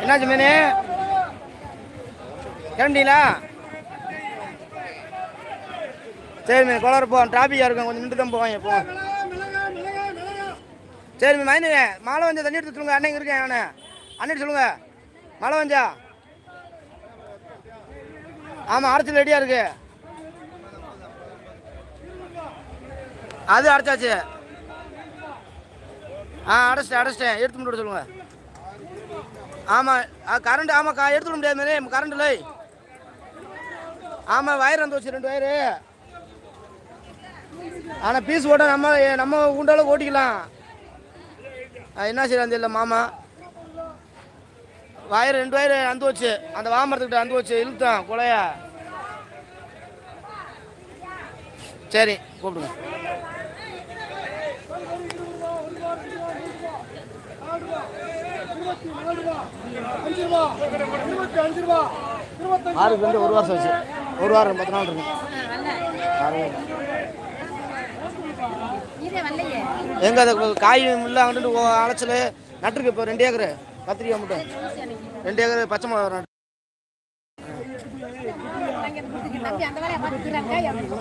என்னாச்சு மீனு? கிளம்பிட்டீங்களா? சரி மீன் குளர போ டிராஃபிக்காக இருக்கும் கொஞ்சம் நின்று தான் போவாங்க போ. சரி மைனு மழை வந்தா தண்ணி எடுத்து சொல்லுங்க. அண்ணன் இங்கே இருக்கேன் நான். அண்ணன் சொல்லுங்க. மழை வந்தா. ஆமாம் அரைச்சல் ரெடியாக இருக்கு. அது அடைச்சாச்சு. ஆ அடைச்சிட்டேன் அடைச்சிட்டேன். எடுத்து முடிவு சொல்லுங்க. ஆமாம் கரண்ட் ஆமாக்கா எடுத்து விட முடியாது மேலே. கரண்ட் இல்லை. ஆமாம் வயர் வந்து வச்சு ரெண்டு வயரு ஆனால் பீஸ் ஓட்ட நம்ம நம்ம உண்டாலும் ஓட்டிக்கலாம். என்ன செய்யலாம் தெரியல மாமா. வயர் ரெண்டு வயர் அந்து வச்சு அந்த வாமரத்துக்கிட்ட அந்து வச்சு இழுத்தான் கொலையா. சரி கூப்பிடுங்க. ஆறுக்கு வந்து ஒரு வருஷம் வச்சு ஒரு வாரம் பத்து நாள் இருக்கும் எங்க அது காய் முள்ள அங்கிட்டு அலைச்சல் நட்டுருக்கு இப்போ ரெண்டு ஏக்கரு கத்திரிக்காய் மட்டும் ரெண்டு ஏக்கர் பச்சை மிளகா நட்டு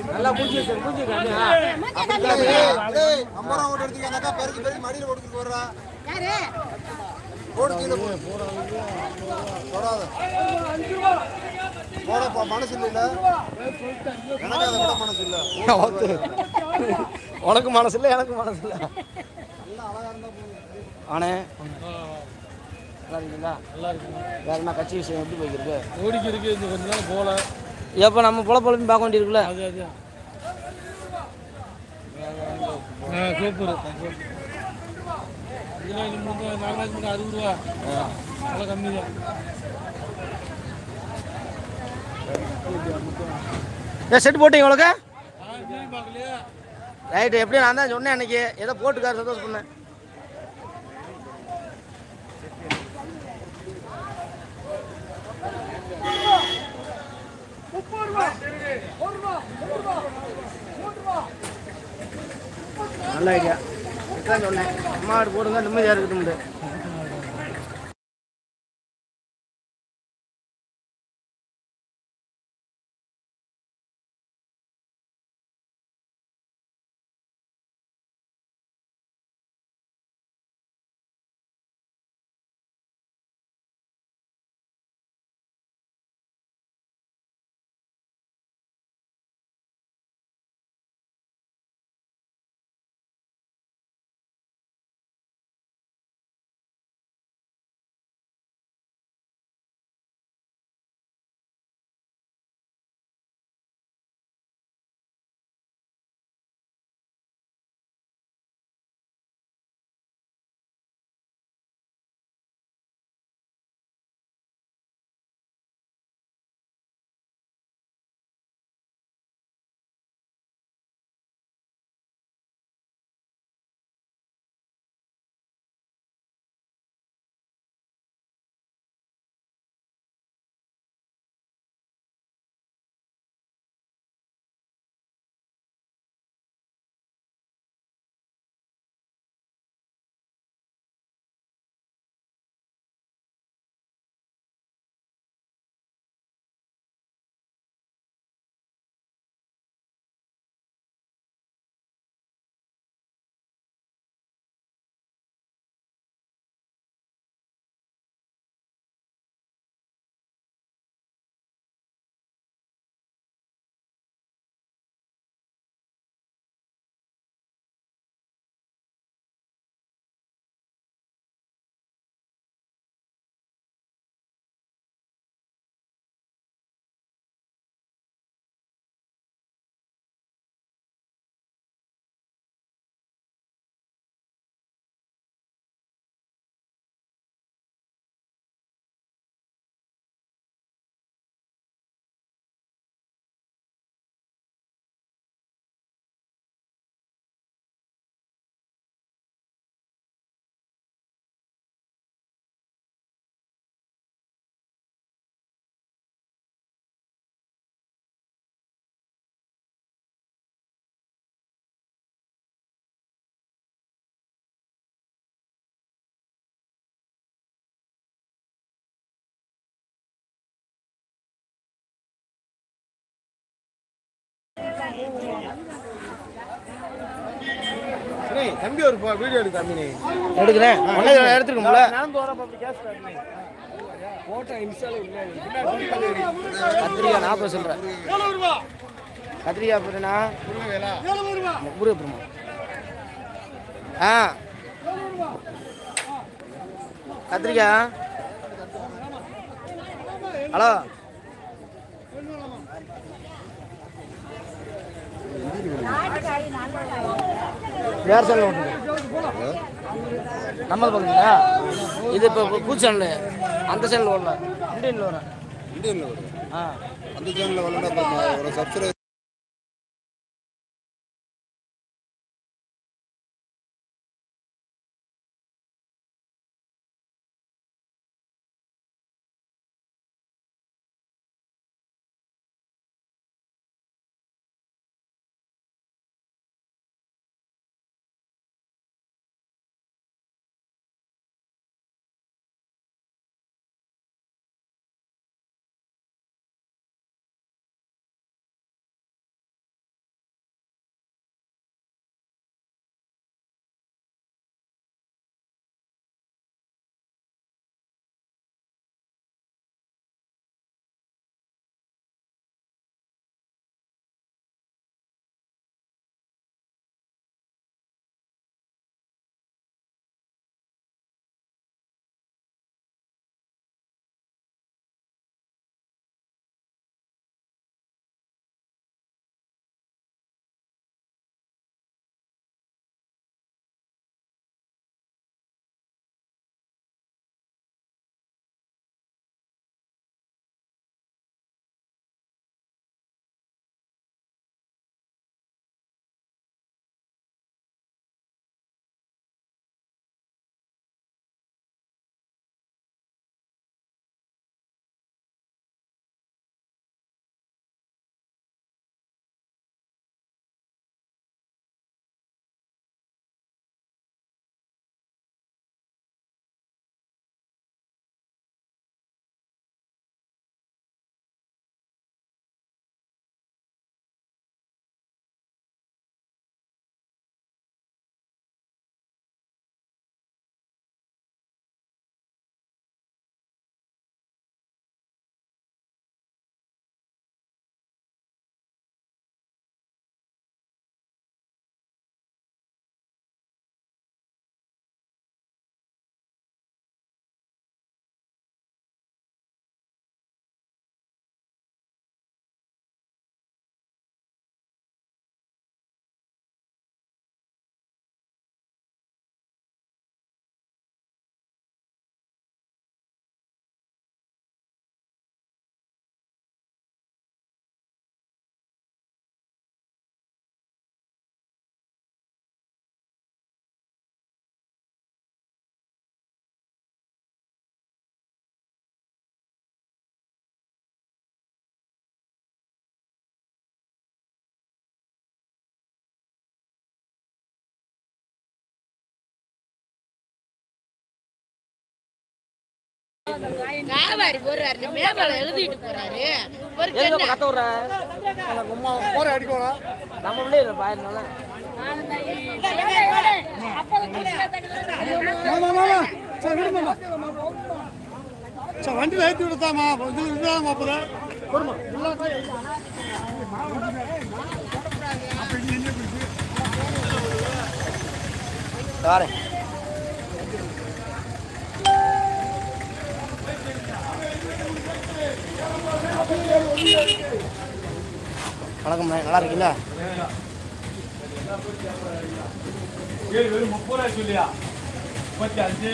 நல்லா பூச்சி வச்சு பூச்சி ஓட்டு எடுத்துக்காக்கா பெருக்கி பெருக்கி மடியில் ஓட்டுக்கு போடுறா யாரு போடு கீழே போடு போடாத போடப்பா மனசு இல்லைல்ல எனக்கு அதை விட மனசு இல்லை உனக்கு மனசு இல்லை எனக்கு மனசு இல்லை. ஆனே நல்லா இருக்கீங்களா? நல்லா இருக்குங்க வேற என்ன கட்சி விஷயம் எப்படி போய்க்கிருக்கு ஓடிக்கு இருக்கு இந்த கொஞ்ச நாள் போல. எப்போ நம்ம புல புலப்பி பார்க்க வேண்டியிருக்குல்ல? அது அது. சூப்பர் நாகராஜ் மட்டும் அறுபது ரூபா. நல்லா கம்மி தான். ஏன் செட் போட்டீங்க உங்களுக்கு? பார்க்கலையா? ரைட்டு எப்படி நான் தான் சொன்னேன் அன்னைக்கு. ஏதோ போட்டுக்காரு சந்தோஷம் பண்ணேன் நல்ல ஐடியா சொன்னேன். அம்மா போடுங்க நிம்மதியாக இருக்கட்டும். தம்பி ஒரு வீடியோ எடுத்து தம்பி எடுக்கிறேன். எடுத்துருக்கோம்ல? நான் போறப்ப அப்படி கேஸ் போட்டோ இன்ஸ்டால இல்லை கத்திரிக்காய் நாற்பது சொல்கிறேன் கத்திரிக்காய் போட்டேன்னா முருகப்பெருமா ஆ. கத்திரிக்காய்? ஹலோ. வேறு சேனல் ஓட்டுங்க நம்ம பார்க்குறீங்களா இது இப்போ பூ சேனல் அந்த சேனல் ஓடல இந்தியனில் வரேன். இந்தியன்ல வரும் ஆ. அந்த சேனல்ல வரலன்னா ஒரு சப்ஸ்கிரைப் வியாபாரி போறாரு மேபால எழுதிட்டு போறாரு. ஒரு இப்ப கத்த விட்ற? அம்மா போற அடிக்கணும் நம்ம உள்ளே மாமா சார் வண்டியில் ஏற்றி விடுத்தாமா இதில் இருந்தால் மாப்பிள்ள பொறுமா வணக்கம் நல்லா இருக்கீங்களா? முப்பது ரூபாய் சொல்லியா? முப்பத்தி அஞ்சு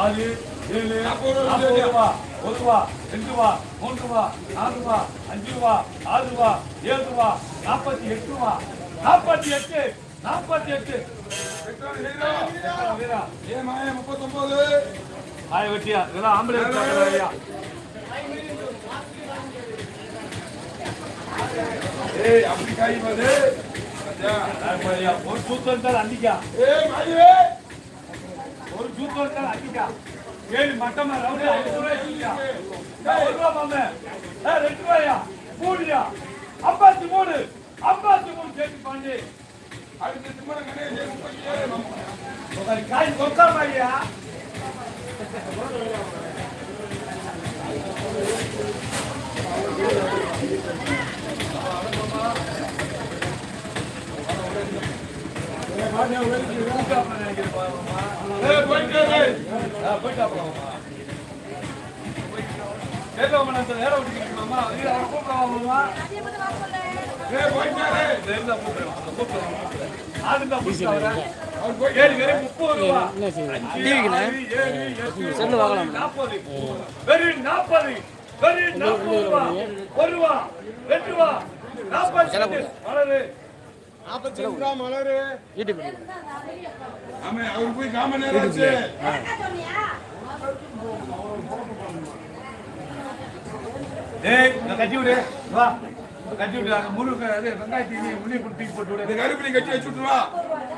ஆறு ஏழு நாற்பது ரூபா ஒரு ரூபா ரெண்டு ரூபா மூன்று ரூபா நாலு ரூபா அஞ்சு ரூபா ஆறு ரூபா ஏழு ரூபா நாற்பத்தி எட்டு ரூபா. நாற்பத்தி எட்டு நாற்பத்தி எட்டு. ஆய வெட்டியா? இதெல்லாம் ஆம்பளை அப்படி காய் பாரு ஐயா ஒரு சூத்தம் அன்னிக்கா ஒரு சூத்தம் அன்னிக்கா ஏழு மட்டமா ரவுடி ஐநூறு ரூபாய் சொல்லியா ஒரு ரூபா மாமே. ரெண்டு ரூபாயா? மூணுயா ஐம்பத்தி மூணு ஐம்பத்தி மூணு சேர்த்து பாண்டி அடுத்த காய் ஐயா ஏய் போயிட்டு செல்லு வாங்கலாம் வெறும் நாற்பது வெறும் நாற்பது ரூபா ஒரு ரூபா ரெண்டு ரூபா நாற்பது வளரு கட்டி விடு. வா. கட்டி விடு. அங்க முழு வெங்காயத்துக்கு முள்ளி போட்டு போட்டு இந்த விடு கருப்பினை கட்டி வச்சு விட்டுருவா.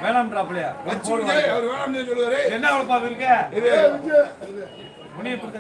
வேணாம்ன்றாப்லையா வச்சு விடு. அவர் வேணாம்னு சொல்லுவாரு. என்ன அவ்வளோ இருக்க இது. முனியை